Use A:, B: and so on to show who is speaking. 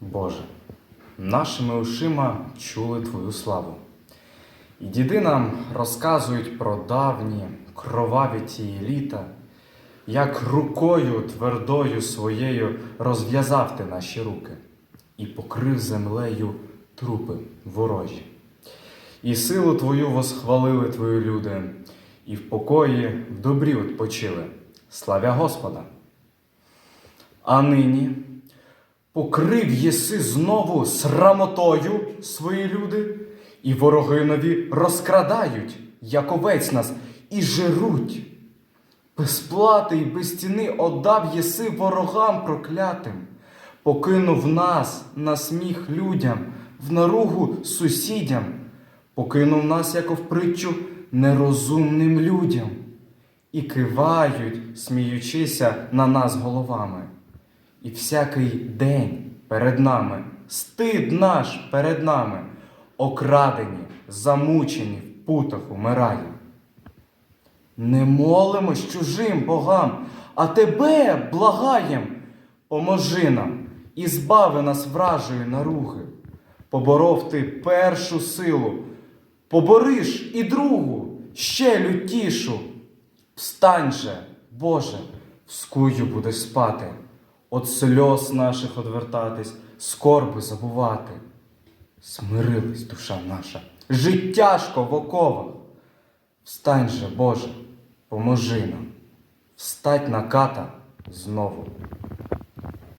A: Боже, нашими ушима чули Твою славу. І діди нам розказують про давні кроваві тії літа, як рукою твердою своєю розв'язав ти наші руки і покрив землею трупи ворожі. І силу Твою восхвалили Твої люди, і в покої в добрі відпочили. Славя Господа! А нині покрив єси знову срамотою свої люди, і вороги нові розкрадають, як овець нас, і жируть. Без плати й без ціни отдав єси ворогам проклятим, покинув нас на сміх людям, в наругу сусідям, покинув нас, як в притчу, нерозумним людям, і кивають, сміючися на нас головами. І всякий день перед нами, стид наш перед нами, окрадені, замучені, в путах умираємо. Не молимось чужим богам, а тебе благаєм, поможи нам і збави нас вражої наруги. Поборов ти першу силу, побориш і другу, ще лютішу. Встань же, Боже, в скую будеш спати, от сльоз наших одвертатись, скорби забувати. Смирилась душа наша, життяшко в оковах. Встань же, Боже, поможи нам, встать на ката знову.